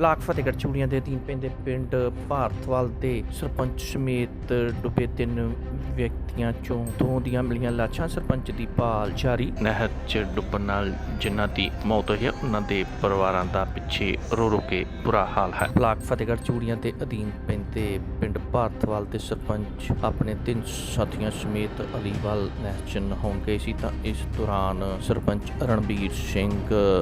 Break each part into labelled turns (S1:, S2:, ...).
S1: Block Fatehgarh Churian ਦੇ ਅਧੀਨ ਪੈਂਦੇ ਪਿੰਡ ਭਾਰਤਵਾਲ ਦੇ ਸਰਪੰਚ ਸਮੇਤ ਡੁੱਬੇ ਤਿੰਨ ਵਿਅਕਤੀਆਂ ਚੋਂ ਦੋ ਦੀਆਂ ਮਿਲੀਆਂ ਲਾਸ਼ਾਂ। ਸਰਪੰਚ ਦੀ ਭਾਲ ਜਾਰੀ। ਨਹਿਰ 'ਚ ਡੁੱਬਣ ਨਾਲ ਜਿਨ੍ਹਾਂ ਦੀ ਮੌਤ ਹੋਈ ਹੈ, ਉਹਨਾਂ ਦੇ ਪਰਿਵਾਰਾਂ ਦਾ ਪਿੱਛੇ ਰੋ ਰੋ ਕੇ ਬੁਰਾ ਹਾਲ ਹੈ। ਬਲਾਕ ਫਤਿਹਗੜ੍ਹ ਚੂੜੀਆਂ ਦੇ ਅਧੀਨ ਪੈਂਦੇ ਪਿੰਡ ਭਾਰਤਵਾਲ ਦੇ ਸਰਪੰਚ ਆਪਣੇ ਤਿੰਨ ਸਾਥੀਆਂ ਸਮੇਤ ਅਲੀਵਾਲ ਨਹਿਰ 'ਚ ਨਹਾਉਣ ਗਏ ਸੀ ਤਾਂ ਇਸ ਦੌਰਾਨ ਸਰਪੰਚ ਰਣਬੀਰ ਸਿੰਘ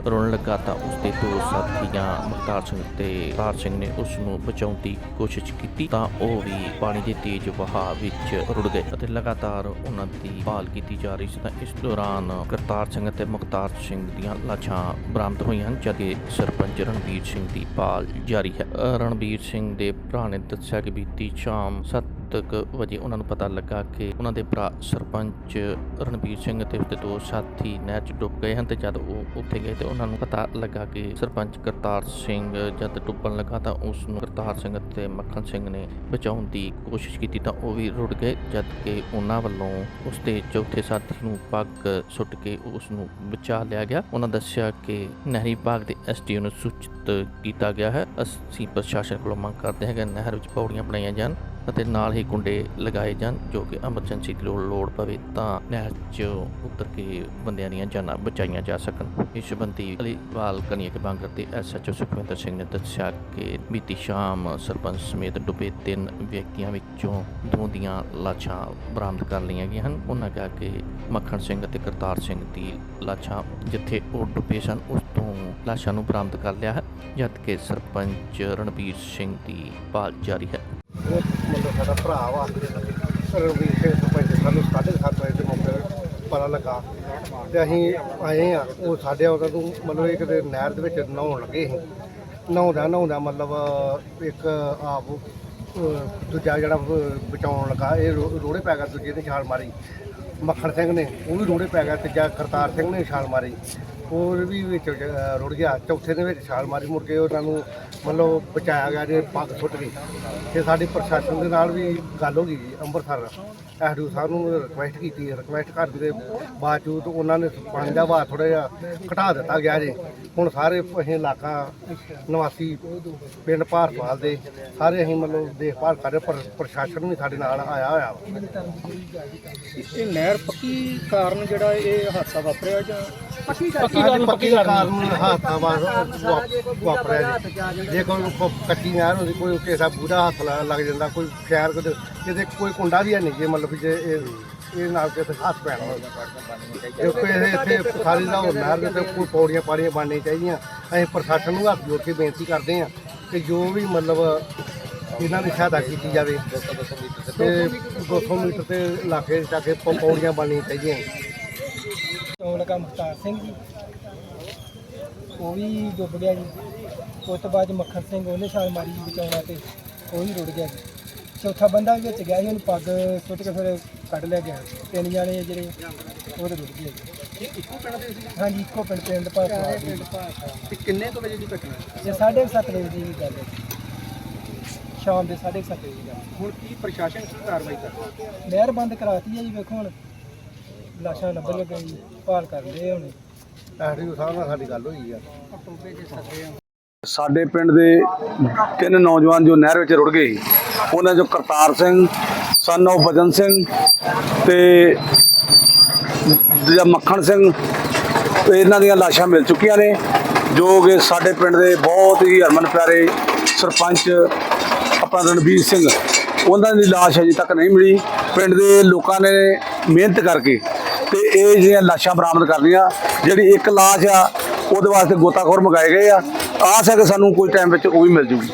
S1: ਰੋਣ ਲੱਗਾ ਤਾਂ ਉਸਦੇ ਦੋ ਸਾਥੀਆਂ, ਮੁਖਤਾਰ ਸਿੰਘ ਤੇ ਤਾਰ ਸਿੰਘ ਨੇ ਉਸ ਨੂੰ ਬਚਾਉਣ ਦੀ ਕੋਸ਼ਿਸ਼ ਕੀਤੀ ਤਾਂ ਉਹ ਵੀ ਪਾਣੀ ਦੇ ਤੇਜ਼ ਵਹਾਅ ਵਿੱਚ ਰੁੜ ਗਏ ਅਤੇ ਲਗਾਤਾਰ ਉਹਨਾਂ ਦੀ ਭਾਲ ਕੀਤੀ ਜਾ ਰਹੀ ਸੀ ਤਾਂ ਇਸ ਦੌਰਾਨ ਕਰਤਾਰ ਸਿੰਘ ਅਤੇ ਮੁਖਤਾਰ ਸਿੰਘ ਦੀਆਂ ਲਾਸ਼ਾਂ ਬਰਾਮਦ ਹੋਈਆਂ ਹਨ ਜਦਕਿ ਸਰਪੰਚ ਰਣਬੀਰ ਸਿੰਘ ਦੀ ਭਾਲ ਜਾਰੀ ਹੈ। ਅ, ਰਣਬੀਰ ਸਿੰਘ ਦੇ ਭਰਾ ਨੇ ਦੱਸਿਆ ਕਿ ਬੀਤੀ ਸ਼ਾਮ 7 ਕੁ ਵਜੇ ਉਹਨਾਂ ਨੂੰ ਪਤਾ ਲੱਗਾ ਕਿ ਉਹਨਾਂ ਦੇ ਭਰਾ ਸਰਪੰਚ ਰਣਬੀਰ ਸਿੰਘ ਅਤੇ ਉਸਦੇ ਦੋ ਸਾਥੀ ਨਹਿਰ 'ਚ ਡੁੱਬ ਗਏ ਹਨ ਤੇ ਜਦ ਉਹ ਉੱਥੇ ਗਏ ਤੇ ਉਹਨਾਂ ਨੂੰ ਪਤਾ ਲੱਗਾ ਕਿ ਸਰਪੰਚ ਕਰਤਾਰ ਸਿੰਘ ਜਦ ਡੁੱਬਣ ਲੱਗਾ ਤਾਂ ਉਸ ਨੂੰ ਕਰਤਾਰ ਸਿੰਘ ਅਤੇ ਮੱਖਣ ਸਿੰਘ ਨੇ ਬਚਾਉਣ ਦੀ ਕੋਸ਼ਿਸ਼ ਕੀਤੀ ਤਾਂ ਉਹ ਵੀ ਰੁੜ ਗਏ, ਜਦ ਕਿ ਉਹਨਾਂ ਵੱਲੋਂ ਉਸਦੇ ਚੌਥੇ ਸਾਥੀ ਨੂੰ ਪੱਗ ਸੁੱਟ ਕੇ ਉਸ ਨੂੰ ਬਚਾ ਲਿਆ ਗਿਆ। ਉਹਨਾਂ ਦੱਸਿਆ ਕਿ ਨਹਿਰੀ ਵਿਭਾਗ ਦੇ ਐਸਡੀਓ ਨੂੰ ਸੂਚਿਤ ਕੀਤਾ ਗਿਆ ਹੈ। ਅਸੀਂ ਪ੍ਰਸ਼ਾਸਨ ਕੋਲੋਂ ਮੰਗ ਕਰਦੇ ਹਾਂ ਕਿ ਨਹਿਰ ਵਿੱਚ ਪੌੜੀਆਂ ਬਣਾਈਆਂ ਜਾਣ। ਅਤੇ ਨਾਲ ਹੀ ਕੁੰਡੇ ਲਗਾਏ ਜਾਣ, ਜੋ ਕਿ ਐਮਰਜੈਂਸੀ ਦੀ ਲੋੜ ਲੋੜ ਪਵੇ ਤਾਂ ਨਹਿਰ 'ਚ ਉਤਰ ਕੇ ਬੰਦਿਆਂ ਦੀਆਂ ਜਾਨਾਂ ਬਚਾਈਆਂ ਜਾ ਸਕਣ। ਇਸ ਸੰਬੰਧੀ ਅਲੀਵਾਲ ਕਨੀਆ ਕੇ ਬਾਂਗਰ ਦੇ ਐਸਐਚਓ ਸੁਖਵਿੰਦਰ ਸਿੰਘ ਨੇ ਦੱਸਿਆ ਕਿ ਬੀਤੀ ਸ਼ਾਮ ਸਰਪੰਚ ਸਮੇਤ ਡੁੱਬੇ ਤਿੰਨ ਵਿਅਕਤੀਆਂ ਵਿੱਚੋਂ ਦੋ ਦੀਆਂ ਲਾਸ਼ਾਂ ਬਰਾਮਦ ਕਰ ਲਈਆਂ ਗਈਆਂ ਹਨ। ਉਹਨਾਂ ਕਿਹਾ ਕਿ ਮੱਖਣ ਸਿੰਘ ਅਤੇ ਕਰਤਾਰ ਸਿੰਘ ਦੀ ਲਾਸ਼ਾਂ ਜਿੱਥੇ ਉਹ ਡੁੱਬੇ ਸਨ, ਉਸ ਤੋਂ ਲਾਸ਼ਾਂ ਨੂੰ ਬਰਾਮਦ ਕਰ ਲਿਆ ਹੈ ਜਦਕਿ ਸਰਪੰਚ ਰਣਬੀਰ ਸਿੰਘ ਦੀ ਭਾਲ ਜਾਰੀ ਹੈ।
S2: ਉਹ ਮਤਲਬ ਸਾਡਾ ਭਰਾ ਵਾ ਰਣਵੀਰ ਸਿੰਘ ਸਰਪੰਚ ਸਾਨੂੰ ਸਾਢੇ ਸੱਤ ਵਜੇ ਦੇ ਮੌਕੇ ਤੇ ਪਤਾ ਲੱਗਾ। ਤੇ ਅਸੀਂ ਆਏ ਆ ਉਹ ਸਾਡੇ ਉਹਨਾਂ ਨੂੰ ਮਤਲਬ ਇੱਕ ਕਿਤੇ ਨਹਿਰ ਦੇ ਵਿੱਚ ਨਹਾਉਣ ਲੱਗੇ ਸੀ। ਨਹਾਉਂਦਾ ਨਹਾਉਂਦਾ ਮਤਲਬ ਇੱਕ ਆਪ ਅਹ, ਦੂਜਾ ਜਿਹੜਾ ਬ- ਬਚਾਉਣ ਲੱਗਾ ਇਹ ਰੋ- ਰੋੜੇ ਪੈ ਗਿਆ ਦੂਜੇ ਨੇ ਛਾਲ ਮਾਰੀ। ਮੱਖਣ ਸਿੰਘ ਨੇ ਉਹ ਵੀ ਰੋੜੇ ਪੈ ਗਿਆ ਤੀਜਾ ਕਰਤਾਰ ਸਿੰਘ ਨੇ ਛਾਲ ਮਾਰੀ। ਉਹ ਵੀ ਵਿੱਚ ਅਹ, ਰੁੜ ਗਿਆ। ਚੌਥੇ ਦੇ ਵਿੱਚ ਛਾਲ ਮਾਰੀ ਮੁੜ ਕੇ ਉਹਨਾਂ ਨੂੰ ਮਤਲਬ ਬਚਾਇਆ ਗਿਆ ਜੇ ਪੱਗ ਸੁੱਟ ਗਈ। ਤੇ ਸਾਡੀ ਪ੍ਰਸ਼ਾਸਨ ਦੇ ਨਾਲ ਵੀ ਗੱਲ ਹੋ ਗਈ ਜੀ ਅੰਮ੍ਰਿਤਸਰ ਐਸਡੀਓ ਸਾਹਿਬ ਨੂੰ ਰਿਕੁਐਸਟ ਕੀਤੀ ਰਿਕੁਐਸਟ ਕਰਨ ਦੇ ਬਾਵਜੂਦ ਉਹਨਾਂ ਨੇ ਪਾਣੀ ਦਾ ਵਹਾਅ ਥੋੜਾ ਜਿਹਾ ਘਟਾ ਦਿੱਤਾ ਗਿਆ ਜੇ। ਹੁਣ ਸਾਰੇ ਅਸੀਂ ਇਲਾਕਾ ਨਿਵਾਸੀ ਪਿੰਡ ਭਾਰਤਵਾਲ ਦੇ ਸਾਰੇ ਅਸੀਂ ਮਤਲਬ ਦੇਖਭਾਲ ਕਰ ਰਹੇ ਪਰ ਪ੍ਰਸ਼ਾਸਨ ਵੀ ਸਾਡੇ ਨਾਲ ਆਇਆ ਹੋਇਆ ਵਾ।
S3: ਇਹ ਨਹਿਰ ਪੱਕੀ ਕਾਰਨ ਜਿਹੜਾ ਇਹ ਹਾਦਸਾ ਵਾਪਰਿਆ ਜਾਂ
S2: ਪੱਕੀ ਕਾਰਨ ਪੱਕੀ ਕਾਰਨ ਹਾਦਸਾ ਵਾ- ਵਾ- ਵਾਪਰਿਆ ਜੀ। ਜੇ ਕੋਈ ਕੋ- ਕੱਚੀ ਨਹਿਰ ਹੁੰਦੀ ਕੋਈ ਕਿਸੇ ਬੂੜਾ ਹੱਥ ਲਾ- ਲੱਗ ਜਾਂਦਾ ਕੋਈ ਖੈਰ ਕਿਤੇ ਕਿਤੇ ਕੋਈ ਕੁੰਡਾ ਵੀ ਹੈ ਨਹੀਂ ਜੇ ਮਤਲਬ ਵੀ ਜੇ ਇਹ ਇਹ ਨਾਲ ਕਿਤੇ ਹੱਥ ਪੈਣਾ ਹੋਵੇ। ਜੇ ਕੋਈ ਇਹ ਇੱਥੇ ਸਾਰੀ ਦਾ ਹੋਰ ਨਹਿਰ ਦੇ ਤੇ ਕੋਈ ਪੌੜੀਆਂ ਪਾੜੀਆਂ ਬਣਨੀਆਂ ਚਾਹੀਦੀਆਂ। ਅਸੀਂ ਪ੍ਰਸ਼ਾਸਨ ਨੂੰ ਹੱਥ ਜੋੜ ਕੇ ਬੇਨਤੀ ਕਰਦੇ ਹਾਂ ਕਿ ਜੋ ਵੀ ਮਤਲਬ ਇਹਨਾਂ ਦੀ ਸਹਾਇਤਾ ਕੀਤੀ ਜਾਵੇ ਤੇ 200 ਮੀਟਰ ਤੇ ਇਲਾਕੇ ਜਾ ਕੇ ਪੌੜੀਆਂ ਬਣਨੀਆਂ ਚਾਹੀਦੀਆਂ।
S3: ਚੌਲ ਲਗਾ ਮੁਖਤਾਰ ਸਿੰਘ ਜੀ। ਉਹ ਵੀ ਡੁੱਬ ਗਿਆ ਜੀ। ਉਸ ਤੋਂ ਬਾਅਦ ਮੱਖਣ ਸਿੰਘ ਉਹਨੇ ਛਾਲ ਮਾਰੀ ਜੀ ਬਚਾਉਣਾ ਤੇ ਉਹ ਵੀ ਰੁੜ ਗਿਆ ਜੀ। ਚੌਥਾ ਬੰਦਾ ਵੀ ਵਿੱਚ ਗਿਆ ਸੀ ਉਹਨੂੰ ਪੱਗ ਸੁੱਟ ਕੇ ਫਿਰ ਕੱਢ ਲਿਆ ਗਿਆ। ਤਿੰਨ ਜਾਣੇ ਜਿਹੜੇ ਉਹ ਤੇ ਰੁੜ ਗਏ ਜੀ।
S4: ਇੱਕੋ ਪਿੰਡ ਦੇ ਸੀ
S3: ਹਾਂਜੀ ਇੱਕੋ ਪਿੰਡ ਪਿੰਡ ਭਾਸਾ
S4: ਤੇ ਕਿੰਨੇ ਕੁ ਵਜੇ ਦੀ ਘਟਨਾ?
S3: ਕੁ ਸੱਤ ਵਜੇ ਦੀ ਗੱਲ ਹੈ ਸ਼ਾਮ ਦੇ ਸਾਢੇ ਕੁ ਸੱਤ ਵਜੇ ਦੀ ਗੱਲ
S4: ਹੁਣ ਕੀ ਪ੍ਰਸ਼ਾਸਨ ਕੀ ਕਾਰਵਾਈ ਕਰਦਾ
S3: ਨਹਿਰ ਬੰਦ ਕਰਾਤੀ ਹੈ ਜੀ ਵੇਖੋ ਹੁਣ। ਲਾਸ਼ਾਂ ਲੱਭਣ ਲੱਗੇ ਜੀ ਭਾਲ ਕਰਦੇ ਹੁਣ
S2: ਐਸਡੀਓ ਸਾਹਿਬ ਨਾਲ ਸਾਡੀ ਗੱਲ ਹੋਈ ਆ।
S5: ਸਾਡੇ ਪਿੰਡ ਦੇ ਤਿੰਨ ਨੌਜਵਾਨ ਜੋ ਨਹਿਰ ਵਿੱਚ ਰੁੜ ਗਏ ਉਹਨਾਂ ਚੋਂ ਕਰਤਾਰ ਸਿੰਘ ਸਨ of ਬਜਨ ਸਿੰਘ ਤੇ ਦੂਜਾ ਮੱਖਣ ਸਿੰਘ ਤੇ ਇਹਨਾਂ ਦੀਆਂ ਲਾਸ਼ਾਂ ਮਿਲ ਚੁੱਕੀਆਂ ਨੇ ਜੋ ਕਿ ਸਾਡੇ ਪਿੰਡ ਦੇ ਬਹੁਤ ਹੀ ਹਰਮਨ ਪਿਆਰੇ ਸਰਪੰਚ ਆਪਣਾ ਰਣਬੀਰ ਸਿੰਘ ਉਹਨਾਂ ਦੀ ਲਾਸ਼ ਅਜੇ ਤੱਕ ਨਹੀਂ ਮਿਲੀ। ਪਿੰਡ ਦੇ ਲੋਕਾਂ ਨੇ ਮਿਹਨਤ ਕਰਕੇ ਤੇ ਇਹ ਜਿਹੜੀਆਂ ਲਾਸ਼ਾਂ ਬਰਾਮਦ ਕਰ ਲਈਆਂ ਜਿਹੜੀ ਇੱਕ ਲਾਸ਼ ਆ, ਉਹਦੇ ਵਾਸਤੇ ਗੋਤਾਖੋਰ ਮੰਗਾਏ ਗਏ ਆ। ਆਸ ਹੈ ਕਿ ਸਾਨੂੰ ਕੋਈ ਟਾਈਮ ਵਿੱਚ ਉਹ ਵੀ ਮਿਲ ਜੂਗੀ।